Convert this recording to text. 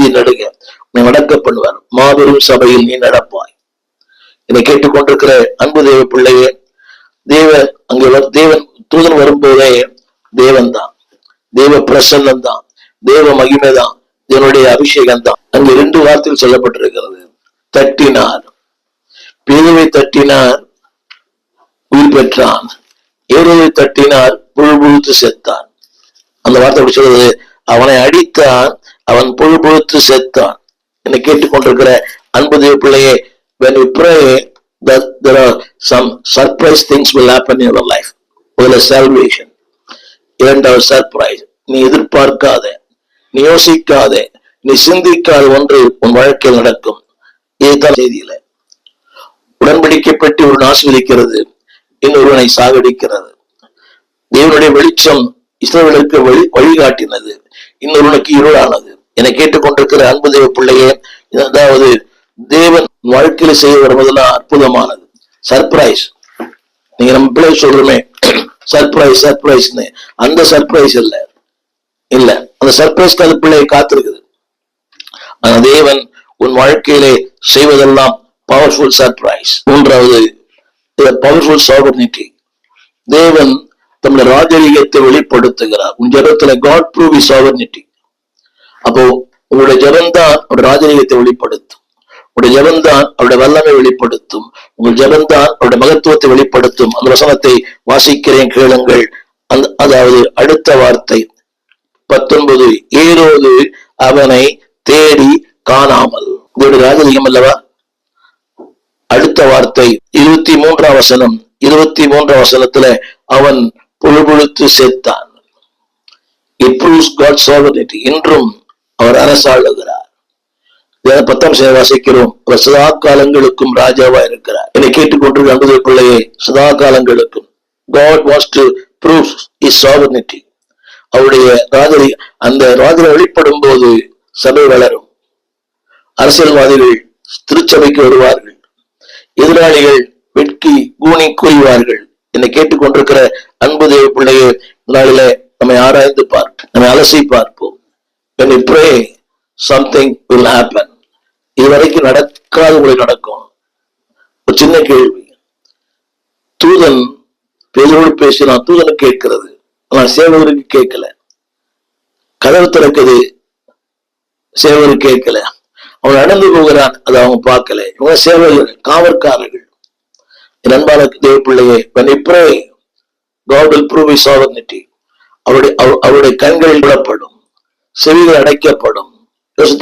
நீதி நடுக நீ நடக்க பண்ணுவார் மாபெரும் சபையில் நீ நடப்பாய். என்னை கேட்டுக்கொண்டிருக்கிற அன்பு தேவ பிள்ளையே தேவ அங்கே தேவன் தூதன் வரும்போதே தேவன் தான் தேவ பிரசன்னம் தான் தேவ மகிமை தான் தேவனுடைய அபிஷேகம் தான் அங்கு ரெண்டு வார்த்தையில் சொல்லப்பட்டிருக்கிறது. தட்டினார். பேதுவை தட்டினார் உயிர் பெற்றான். ஏரோவை தட்டினார் புழு புழுத்து செத்தான். அந்த வார்த்தை அப்படி சொல்றது? அவனை புழு புழுத்து செத்தான் என்னை கேட்டுக்கொண்டிருக்கிற அன்பு தேவ பிள்ளையே when we pray that there are some surprise things will happen in your life. முதல்ல salvation. இரண்டாவது சர்ப்ரைஸ் நீ எதிர்பார்க்காத நீ யோசிக்காத நீ சிந்திக்காத ஒன்று உன் வாழ்க்கையில் நடக்கும். இதுதான் செய்தியில. உடன்படிக்கப்பட்டு பெட்டி ஒரு ஆஸ்வதிக்கிறது இன்னொருவனை சாகடிக்கிறது. தேவனுடைய வெளிச்சம் இஸ்ரவேலுக்கு வழி வழிகாட்டினது இன்னொருவனுக்கு இருளானது. என கேட்டுக்கொண்டிருக்கிற அன்பு தேவ பிள்ளையே அதாவது தேவன் வாழ்க்கையில செய்ய வருவதெல்லாம் அற்புதமானது. சர்ப்ரைஸ் நீங்க நம்ம பிள்ளை சொல்றோமே சர்ப்ரைஸ் சர்ப்ரைஸ்னு அந்த சர்ப்ரைஸ் இல்ல. இல்ல. அந்த சர்ப்ரைஸ்க்கு அந்த பிள்ளையை காத்திருக்குது. ஆனா தேவன் உன் வாழ்க்கையிலே செய்வதெல்லாம் பவர்ஃபுல் சர்ப்ரைஸ் மூன்றாவது பவர்ஃபுல் சாவர்னிட்டி தேவன் தம்முடைய ராஜரீகத்தை வெளிப்படுத்துகிறார். உன் ஜபத்துல காட் ப்ரூவ் இஸ் சாவர்னிட்டி அப்போ உங்களுடைய ஜபம்தான் அவருடைய ராஜரீகத்தை வெளிப்படுத்தும். உங்களுடைய ஜபம்தான் அவருடைய வல்லமை வெளிப்படுத்தும். உங்கள் ஜபம்தான் அவருடைய மகத்துவத்தை வெளிப்படுத்தும். அந்த வசனத்தை வாசிக்கிறேன் கேளுங்கள். அந்த அதாவது அடுத்த வார்த்தை. பத்தொன்பது ஏரோது அவனை தேடி காணாமல். இதோட ராஜரீகம் அல்லவா? அடுத்த வார்த்தை இருபத்தி மூன்றாம் வசனம். இருபத்தி மூன்றாம் வசனத்துல அவன் புழுபுழுத்து சேர்த்தான். இன்றும் அவர் அரசாளுகிறார். இதை பத்தாம் செய்ய வாசிக்கிறோம் அவர் சதா காலங்களுக்கும் ராஜாவா இருக்கிறார். என்னை கேட்டுக்கொண்டிருக்க அன்புதை பிள்ளையே சதா காலங்களுக்கும். God was to proof is sovereignty அவருடைய ராஜரி அந்த ராஜரை வெளிப்படும் போது சபை வளரும். அரசியல்வாதிகள் திருச்சபைக்கு வருவார்கள். எதிராளிகள் வெட்கி கூனி கூறிவார்கள். என்னை கேட்டுக்கொண்டிருக்கிற அன்பு தேவ பிள்ளையே நாளில நம்மை ஆராய்ந்து பார்ப்போம். நம்மை அலசி பார்ப்போம். When you pray something will happen. இதுவரைக்கும் நடக்காத உங்களுக்கு நடக்கும். ஒரு சின்ன கேள்வி. தூதன் பேரோடு பேசினான் தூதனு கேட்கிறது. ஆனா சேவகருக்கு கேட்கல. கதவு திறக்குது. சேவகர் கேட்கல. அவன் நடந்து போகிறான். அதை அவங்க பார்க்கல. இவங்க சேவகர் காவற்காரர்கள். என் அன்பான தேவ பிள்ளையே when you pray God will prove his sovereignty. அவருடைய அவ- அவருடைய கண்களில் விடப்படும் செவிகள் அடைக்கப்படும்.